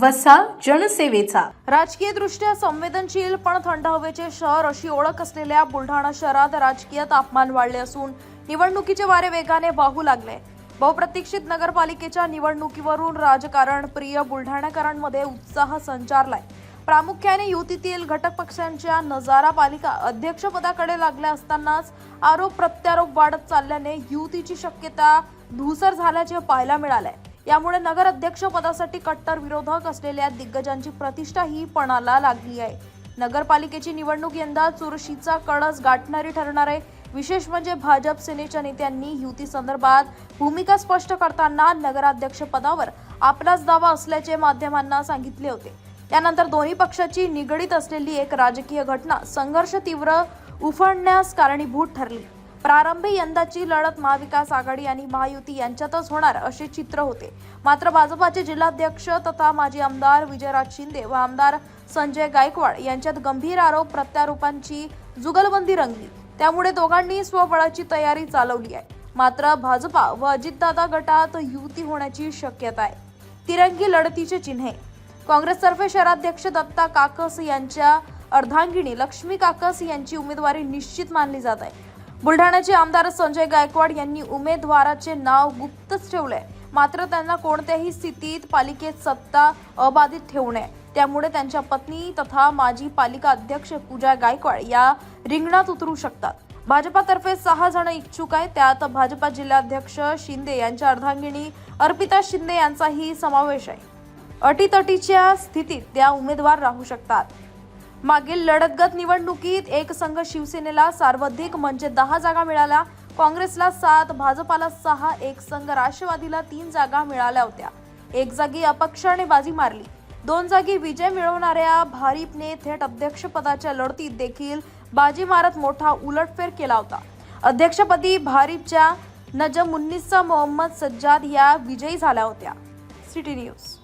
वसा जनसेवेचा. राजकीय दृष्ट्या संवेदनशील पण थंड हवेचे शहर अशी ओळख असलेल्या बुलढाणा शहरात राजकीय तापमान वाढले असून निवडणुकीचे वारे वेगाने वाहू लागले. बहुप्रतीक्षित नगरपालिकेच्या निवडणुकीवरून राजकारण प्रिय बुलढाणाकरांमध्ये उत्साह संचारलाय. प्रामुख्याने युतीतील घटक पक्षांच्या नजारा पालिका अध्यक्षपदाकडे लागल्या असतानाच आरोप प्रत्यारोप वाढत चालल्याने युतीची शक्यता धूसर झाल्याचे पाहायला मिळालंय. यामुळे नगर अध्यक्ष पदासाठी कट्टर विरोधक असलेल्या दिग्गजांची प्रतिष्ठा ही पणाला लागली आहे. नगरपालिकेची निवडणूक यंदा चुरशीचा कळस गाठणारी ठरणार आहे. विशेष म्हणजे भाजप सेनेच्या नेत्यांनी युती संदर्भात भूमिका स्पष्ट करताना नगराध्यक्ष पदावर आपलाच दावा असल्याचे माध्यमांना सांगितले होते. त्यानंतर दोन्ही पक्षाची निगडीत असलेली एक राजकीय घटना संघर्ष तीव्र उफाळण्यास कारणीभूत ठरली. प्रारंभी यंदाची लढत महाविकास आघाडी आणि महायुती यांच्यातच होणार असे चित्र होते. मात्र भाजपाचे जिल्हाध्यक्ष तथा माजी आमदार विजयराज शिंदे व आमदार संजय गायकवाड यांच्यात गंभीर आरोप प्रत्यारोपांची जुगलबंदी रंगली. त्यामुळे दोघांनी स्वबळाची तयारी चालवली आहे. मात्र भाजपा व अजितदादा गटात युती होण्याची शक्यता आहे. तिरंगी लढतीचे चिन्हे. काँग्रेसतर्फे शहराध्यक्ष दत्ता काकस यांच्या अर्धांगिनी लक्ष्मी काकस यांची उमेदवारी निश्चित मानली जात आहे. बुलढाण्याचे आमदार संजय गायकवाड यांनी उमेदवाराचे नाव गुप्तच ठेवले मात्र त्यांना कोणत्याही स्थितीत पालिकेत सत्ता अबाधित ठेवू नये. त्यामुळे त्यांच्या पत्नी तथा माजी पालिका अध्यक्ष पूजा गायकवाड या रिंगणात उतरू शकतात. भाजपातर्फे सहा जण इच्छुक आहेत. त्यात भाजपा जिल्हाध्यक्ष शिंदे यांच्या अर्धांगिणी अर्पिता शिंदे यांचाही समावेश आहे. अटीतटीच्या स्थितीत त्या उमेदवार राहू शकतात. मागील लढतगत निवडणुकीत एक संघ शिवसेनेला सर्वाधिक म्हणजे दहा जागा मिळाल्या. काँग्रेसला सात भाजपाला सहा एक संघ राष्ट्रवादीला तीन जागा मिळाल्या होत्या. एक जागी अपक्षाने बाजी मारली. दोन जागी विजय मिळवणाऱ्या भारीपने थेट अध्यक्षपदाच्या लढतीत देखील बाजी मारत मोठा उलटफेर केला होता. अध्यक्षपदी भारीपच्या नजमुन्निसा मोहम्मद सज्जाद या विजयी झाल्या होत्या. City news.